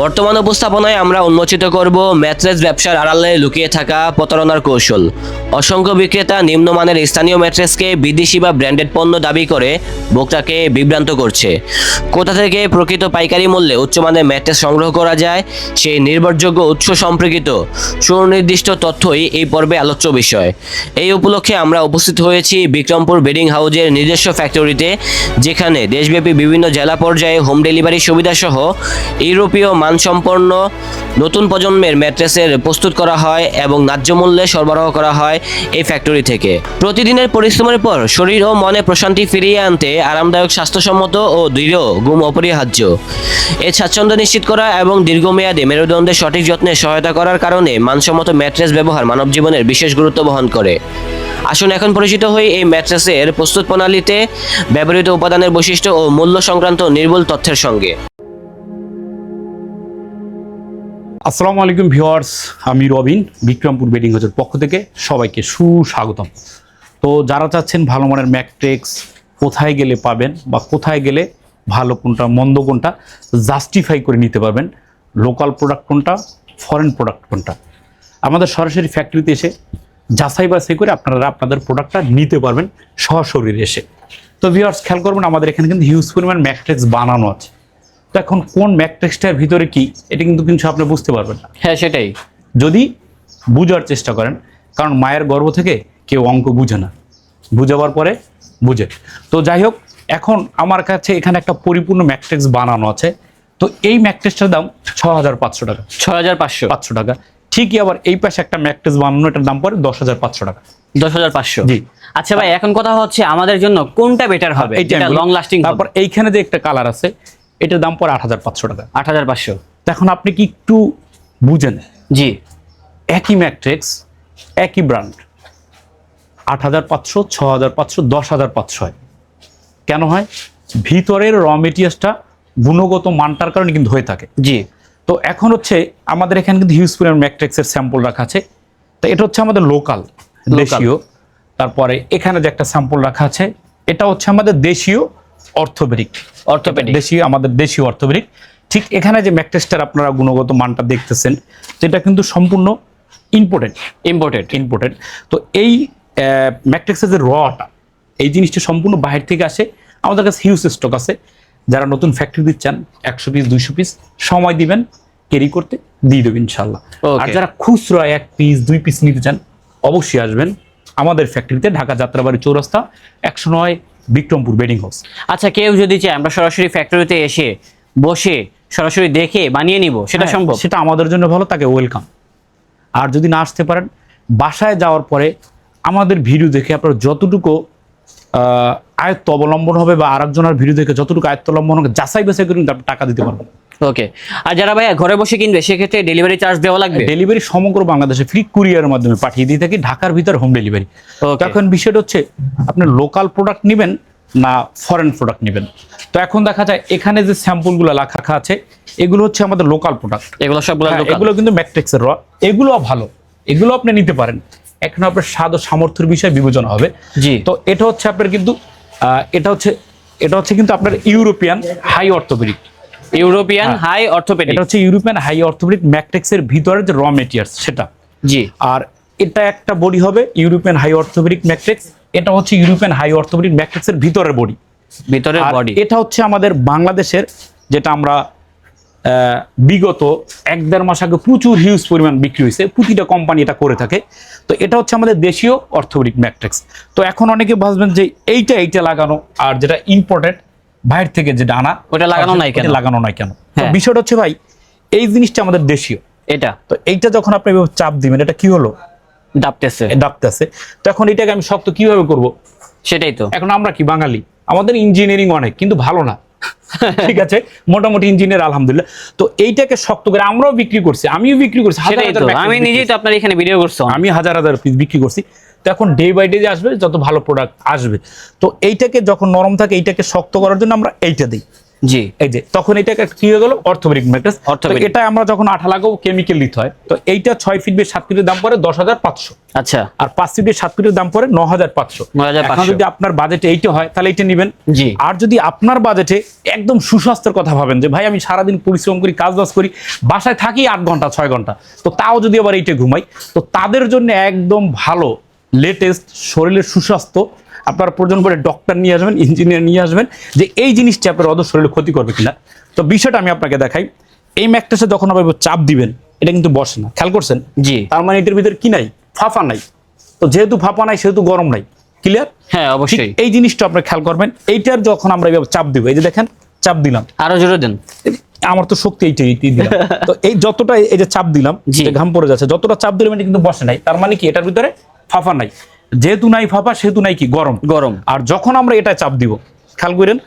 বর্তমান উপস্থাপনায় আমরা উন্মোচিত করব ম্যাট্রেস ব্যবসার আড়ালে লুকিয়ে থাকা প্রতারণার কৌশল। অসংখ্য বিক্রেতা নিম্নমানের স্থানীয় ম্যাট্রেসকে বিদেশি বা ব্র্যান্ডেড পণ্য দাবি করে ভোক্তাকে বিভ্রান্ত করছে। কোথা থেকে প্রকৃত পাইকারি মূল্যে উচ্চমানের ম্যাট্রেস সংগ্রহ করা যায়, সেই নির্ভরযোগ্য উৎস সম্পর্কিত সুনির্দিষ্ট তথ্যই এই পর্বে আলোচ্য বিষয়। এই উপলক্ষে আমরা উপস্থিত হয়েছি বিক্রমপুর বেডিং হাউজের নিজস্ব ফ্যাক্টরিতে, যেখানে দেশব্যাপী বিভিন্ন জেলা পর্যায়ে হোম ডেলিভারি সুবিধা সহ ইউরোপীয় মানসম্পন্ন নতুন প্রজন্মের ম্যাট্রেসের প্রস্তুত করা হয় এবং ন্যায্য মূল্যে সরবরাহ করা হয় এই ফ্যাক্টরি থেকে। প্রতিদিনের পরিশ্রমের পর শরীর ও মনে প্রশান্তি ফিরিয়ে আনতে আরামদায়ক, স্বাস্থ্যসম্মত ও দৃঢ়, ঘুম অপরিহার্য। এর স্বাচ্ছন্দ্য নিশ্চিত করা এবং দীর্ঘমেয়াদী মেরুদণ্ডের সঠিক যত্নে সহায়তা করার কারণে মানসম্মত ম্যাট্রেস ব্যবহার মানব জীবনের বিশেষ গুরুত্ব বহন করে। আসুন এখন পরিচিত হই এই ম্যাট্রেসের প্রস্তুত প্রণালীতে ব্যবহৃত উপাদানের বৈশিষ্ট্য ও মূল্য সংক্রান্ত নির্ভুল তথ্যের সঙ্গে। আসসালামু আলাইকুম ভিউয়ার্স, আমি রবিন, বিক্রমপুর বেডিং হাউসের পক্ষ থেকে সবাইকে সুস্বাগতম। তো যারা চাচ্ছেন ভালো মানের ম্যাকট্রেক্স কোথায় গেলে পাবেন বা কোথায় গেলে ভালো কোনটা, মন্দ কোনটা জাস্টিফাই করে নিতে পারবেন লোকাল প্রোডাক্ট কোনটা ফরেন প্রোডাক্ট কোনটা। আমাদের সরাসরি ফ্যাক্টরিতে এসে যাচাই বাছাই করে আপনারা আপনাদের প্রোডাক্টটা নিতে পারবেন সশরীরে এসে। তো ভিউয়ার্স, খেয়াল করবেন আমাদের এখানে কিন্তু হিউজ পরিমাণ ম্যাকট্রেক্স বানানো আছে। তো এখন কোন ম্যাকট্রেক্সটার ভিতরে কি? এটা কিন্তু কিন্তু আপনি বুঝতে পারবেন না। হ্যাঁ সেটাই। যদি বুঝার চেষ্টা করেন কারণ মায়ের গর্ভ থেকে কেউ অঙ্ক বুঝে না। বুঝাবার পরে বুঝে। তো যাই হোক এখন আমার কাছে এখানে একটা পরিপূর্ণ ম্যাট্রিক্স বানানো আছে। তো এই ম্যাট্রিক্সটার দাম ছ হাজার পাঁচশো টাকা। ছ হাজার পাঁচশো। পাঁচশো টাকা। ঠিকই আবার এই পাশে একটা ম্যাট্রিক্স বানানো এটার দাম পড়ে দশ হাজার পাঁচশো টাকা। দশ হাজার পাঁচশো। জি। আচ্ছা ভাই এখন কথা হচ্ছে আমাদের জন্য কোনটা বেটার হবে? এটা লং লাস্টিং তারপর এইখানে যে একটা কালার আছে এটার দাম পড়ে আট হাজার পাঁচশো টাকা। আট হাজার পাঁচশো। তো এখন আপনি কি একটু বুঝেন? জি। একই ম্যাট্রিক্স একই ব্র্যান্ড আট হাজার পাঁচশো ছ হাজার পাঁচশো দশ হাজার পাঁচশো হয়। কেন হয়? ভিতরের র মেটেরিয়ালসটা গুণগত মানটার কারণে কিন্তু হয়ে থাকে। জি। তো এখন হচ্ছে আমাদের এখানে কিন্তু হিউজ পরিমাণ ম্যাট্রিক্সের স্যাম্পল রাখা আছে। তো এটা হচ্ছে আমাদের লোকাল দেশীয়। তারপরে এখানে যে একটা স্যাম্পল রাখা আছে এটা হচ্ছে আমাদের দেশীয় অর্থোপেডিক। অর্থোপেডিক। দেশীয় আমাদের দেশীয় অর্থোপেডিক। ঠিক এখানে যে ম্যাট্রেসটার আপনারা গুণগত মানটা দেখতেছেন যেটা কিন্তু সম্পূর্ণ ইম্পর্টেন্ট ইম্পোর্টেড। ইম্পর্টেন্ট তো এই ম্যাট্রিক্সের যে রটা এই জিনিসটা সম্পূর্ণ বাইরে থেকে আসে। আমাদের কাছে হিউজ স্টক আছে। যারা নতুন ফ্যাক্টরি দিচ্ছেন একশো পিস দুইশো পিস সময় দিবেন ক্যারি করতে দিয়ে দেবেন ইনশাল্লাহ আর যারা খুচরা এক পিস দুই পিস নিতে চান অবশ্যই আসবেন আমাদের ফ্যাক্টরিতে ঢাকা যাত্রাবাড়ি চৌরাস্তা একশো নয় বিক্রমপুর বেডিং হাউস। আচ্ছা কেউ যদি চায় আমরা সরাসরি ফ্যাক্টরিতে এসে বসে সরাসরি দেখে বানিয়ে নিব সেটা হ্যাঁ, সম্ভব? সেটা আমাদের জন্য ভালো তাকে ওয়েলকাম আর যদি না আসতে পারেন বাসায় যাওয়ার পরে আমাদের ভিডিও দেখে আপনার যতটুকু আহ, আয়ত্ত অবলম্বন হবে বা আরেকজনের ভিডিও দেখে যতটুকু আয়ত্ত অবলম্বন হবে যাচাই বাছাই করুন কিন্তু আপনি টাকা দিতে পারবেন। ওকে আর যারা ভাই ঘরে বসে কিনবে সেক্ষেত্রে ডেলিভারি চার্জ দেওয়া লাগবে? ডেলিভারি সমগ্র বাংলাদেশে ফ্রি কুরিয়ার মাধ্যমে পাঠিয়ে দিয়ে থাকি ঢাকার ভিতর হোম ডেলিভারি. এখন বিষয়টা হচ্ছে আপনি লোকাল প্রোডাক্ট নেবেন না ফরেন প্রোডাক্ট নেবেন? তো এখন দেখা যায় এখানে যে স্যাম্পলগুলো লেখা আছে এগুলো হচ্ছে আমাদের লোকাল প্রোডাক্ট এগুলো সবগুলো হ্যাঁ, এগুলো কিন্তু ম্যাট্রিক্সের র এগুলো ভালো। এগুলো আপনি নিতে পারেন। এখন আপনার স্বাদ ও সামর্থ্যের বিষয় বিবেচনা হবে। জি। তো এটা হচ্ছে আপনার কিন্তু আহ, এটা হচ্ছে এটা হচ্ছে কিন্তু আপনার European high orthopedic European high orthopedic. এটা হচ্ছে ইউরোপিয়ান হাই অর্থোপেডিক ম্যাট্রিক্সের ভিতরে যে র মেটেরিয়ালস সেটা। জি। আর এটা একটা বডি হবে ইউরোপিয়ান হাই অর্থোপেডিক ম্যাট্রিক্স। এটা হচ্ছে ইউরোপিয়ান হাই অর্থোপেডিক ম্যাট্রিক্সের ভিতরের বডি। ভিতরের বডি। এটা হচ্ছে আমাদের বাংলাদেশের যেটা আমরা বিগত এক দেড় মাস আগে প্রচুর হিউজ পরিমাণ বিক্রি হয়েছে। প্রতিটা কোম্পানি এটা করে থাকে। তো এটা হচ্ছে আমাদের দেশীয় অর্থোপেডিক ম্যাট্রিক্স। তো এখন অনেকে ভাববেন যে এইটা এইটা লাগানো আর যেটা ইম্পর্টেন্ট বাইরে থেকে যেটা আনা ওটা লাগানো নাই কেন? লাগানো নাই কেন। বিষয়টা হচ্ছে ভাই এই জিনিসটা আমাদের দেশীয়। এটা। তো এইটা যখন আপনি চাপ দিবেন এটা কি হলো? ডাবতেছে। ডাবতেছে। তো এখন এটাকে আমি শক্ত কীভাবে করব? সেটাই তো। এখন আমরা কি বাঙালি? আমাদের ইঞ্জিনিয়ারিং অনেক কিন্তু ভালো না। ঠিক আছে? মোটামুটি ইঞ্জিনিয়ার আলহামদুলিল্লাহ। তো এইটাকে শক্ত করে আমরাও বিক্রি করছি আমিও বিক্রি করছি আমি নিজেই তো আপনার এখানে ভিডিও করছি। আমি হাজার হাজার পিস বিক্রি করছি। তো এখন ডে বাই ডে যে আসবে যত ভালো প্রোডাক্ট আসবে। তো এইটাকে যখন নরম থাকে এইটাকে শক্ত করার জন্য আমরা এইটা দিই। জি। এই যে তখন এটা একটা কি হয়ে গেল? Orthopedic mattress. Orthopedic। এটা আমরা যখন আঠা লাগাবো কেমিক্যাল দিতে হয়। তো এইটা ছয় ফিট বেশ সাত ফিটের দাম পড়ে দশ হাজার পাঁচশো। আচ্ছা। আর পাঁচ ফিটের সাত ফিটের দাম পড়ে ন হাজার পাঁচশো। 9,500 এখন যদি আপনার বাজেটে এইটা হয় তাহলে এইটা নেবেন। জি। আর যদি আপনার বাজেটে একদম সুস্বাস্থ্যের কথা ভাবেন যে ভাই আমি সারাদিন পরিশ্রম করি কাজ বাজ করি বাসায় থাকি আট ঘণ্টা ছয় ঘণ্টা। তো তাও যদি আবার এইটা ঘুমাই তো তাদের জন্য একদম ভালো লেটেস্ট শরীরের সুস্বাস্থ্য আপনার প্রয়োজন করে ডক্টর নিয়ে আসবেন ইঞ্জিনিয়ার নিয়ে আসবেন যে এই জিনিসটা আপনার অত শরীরে ক্ষতি করবে কিনা। তো বিষয়টা আমি আপনাকে দেখাই। এই ম্যাকটাসে যখন আপনি চাপ দিবেন এটা কিন্তু বসে না। খেয়াল করছেন? জি। তার মানে এটার ভিতরে কি নাই? ফাফা নাই। তো যেহেতু ফাফা নাই সেহেতু গরম নাই। ক্লিয়ার হ্যাঁ অবশ্যই। এই জিনিসটা আপনার খেয়াল করবেন। এইটার যখন আমরা এইভাবে চাপ দিব এই যে দেখেন চাপ দিলাম। আরও জোরে দেন। আমার তো শক্তি এইটাই দিলাম। তো এই যতটা এই যে চাপ দিলাম ঘাম পড়ে যাচ্ছে যতটা চাপ দিলাম এটা কিন্তু বসে নাই। তার মানে কি? এটার ভিতরে ফাফা নাই। যেহেতু নাই ফাফা সেহেতু নাই কি? গরম। গরম। আর যখন আমরা এটা চাপ দিব খেয়াল করেন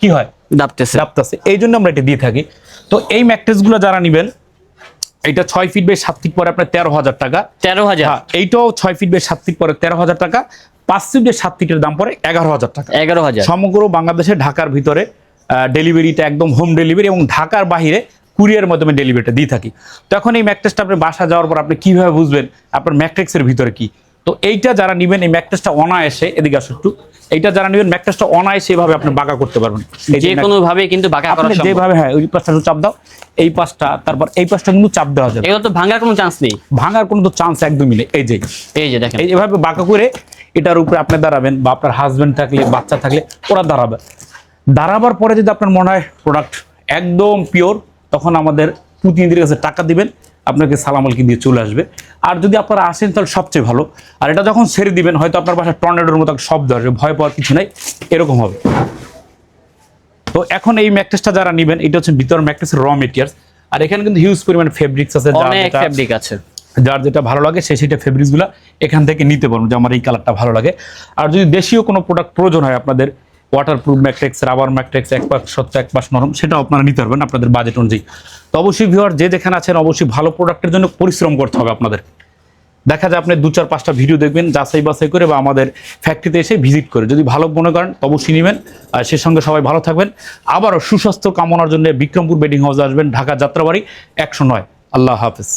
কি হয়? দাপতেছে। চাপতেছে এই জন্য আমরা এটা দিয়ে থাকি। তো এই ম্যাট্রেসগুলো যারা নেবেন এটা ছয় ফিট বেশ সাত ফিট পরে আপনার তেরো হাজার টাকা। তেরো হাজার। হ্যাঁ এইটাও ছয় ফিট বেশ সাত ফিট পরে তেরো হাজার টাকা। পাঁচ ফিট বেশ সাত ফিটের দাম পরে এগারো হাজার টাকা। এগারো হাজার। সমগ্র বাংলাদেশে ঢাকার ভিতরে ডেলিভারিটা একদম হোম ডেলিভারি এবং ঢাকার বাইরে কুরিয়ার মাধ্যমে ডেলিভারিটা দিয়ে থাকি। তখন এই ম্যাট্রেসটা আপনি বাসা যাওয়ার পর আপনি কীভাবে বুঝবেন আপনার ম্যাট্রিক্সের ভিতরে কি? তো এইটা যারা নেবেন এই ম্যাট্রেসটা অনায়াসে এদিকে আসো একটু এইটা যারা নেবেন ম্যাট্রেসটা অনায়াসে এভাবে আপনি বাঁকা করতে পারবেন। যে কোনো ভাবে কিন্তু বাঁকা করা সম্ভব। যেভাবে হ্যাঁ ওই পাশটা একটু চাপ দাও এই পাশটা তারপর এই পাশটা কিন্তু চাপ দেওয়া যাবে। এগুলো তো ভাঙার কোনো চান্স নেই। ভাঙার কোনো তো চান্স একদমই নেই। এই যে এই যে দেখেন। এইভাবে বাঁকা করে এটার উপরে আপনি দাঁড়াবেন বা আপনার হাজবেন্ড থাকলে বাচ্চা থাকলে ওরা দাঁড়াবে। দাঁড়াবার পরে যদি আপনার মনে হয় প্রোডাক্ট একদম পিওর তখন আমাদের প্রতিনিধির কাছে টাকা দিবেন আপনাকে সালামালকি দিয়ে চলে আসবে। আর যদি আপনারা আসেন তাহলে সবচেয়ে ভালো। আর এটা যখন ছেড়ে দিবেন হয়তো আপনার বাসায় টর্নেডোর মতো শব্দ আসবে ভয় পাওয়ার কিছু নাই এরকম হবে। তো এখন এই ম্যাট্রেসটা যারা নেবেন এটা হচ্ছে ভিতর ম্যাট্রেসের র মেটেরিয়ালস আর এখানে কিন্তু হিউজ পরিমাণ ফেব্রিক্স আছে অনেক যেটা- আছে। যার যেটা ভালো লাগে সে সেটা ফেব্রিক্সগুলো এখান থেকে নিতে পারবেন যে আমার এই কালারটা ভালো লাগে। আর যদি দেশীয় কোনো প্রোডাক্ট প্রয়োজন হয় আপনাদের ওয়াটারপ্রুফ ম্যাট্রিক্স রাবার ম্যাট্রিক্স এক পাশ সত্য এক পাশ নরম, সেটাও আপনারা নিতে পারবেন আপনাদের বাজেট অনুযায়ী। তো অবশ্যই ভিওর যে যেখানে আছেন, অবশ্যই ভালো প্রোডাক্টের জন্য পরিশ্রম করতে হবে আপনাদের। দেখা যায় আপনি দু চার, পাঁচটা ভিডিও দেখবেন, যাচাই বাছাই করে বা আমাদের ফ্যাক্টরিতে এসে ভিজিট করে। যদি ভালো মনে করেন অবশ্যই নেবেন। আর সে সঙ্গে সবাই ভালো থাকবেন। আবারও সুস্বাস্থ্য কামনার জন্য বিক্রমপুর বেডিং হাউসে আসবেন ঢাকা যাত্রাবাড়ি একশো নয়। আল্লাহ হাফেজ।